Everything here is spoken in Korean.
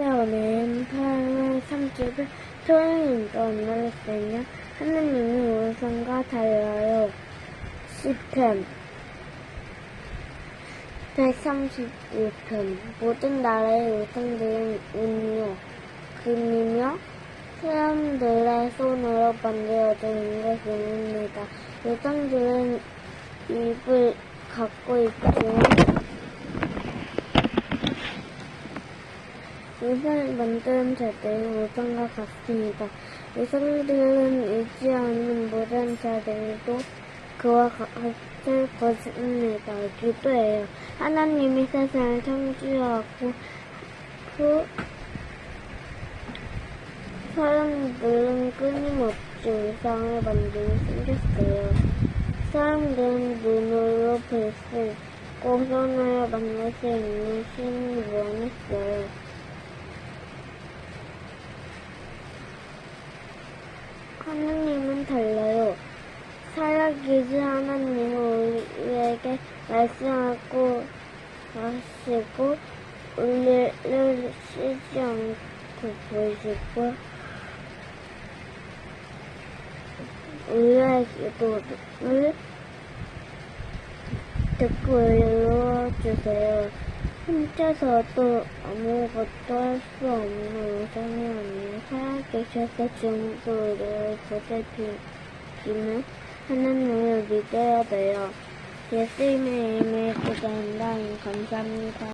오늘 8월 30일 토요일이니까 오늘의 때는 하나님의 우성과 달라요. 10편 136편 모든 나라의 우성들은 은이요 금이며 사람들의 손으로 만들어진 것입니다. 우성들은 입을 갖고 있지만 우상을 만드는 자들은 우상과 같습니다. 우상들은 잊지 않는 모든 자들도 그와 같을 것입니다. 기도해요. 하나님이 세상을 창조하고 그 사람들은 끊임없이 우상을 만들고 생겼어요. 사람들은 눈으로 볼 수 있고 손으로 만날 수 있는 신을 원했어요. 하나님은 달라요. 살아계신 하나님은 우리에게 말씀하고 하시고 우리를 쉬지 않고 보시고 우리의 기도를 듣고 이루어주세요. 혼자서 도 아무것도 할 수 없는 우상이 아니라 살아계셔서 지금도 우리를 보살피는 하나님을 믿어야 돼요. 예수님의 이름에 기도한다. 감사합니다.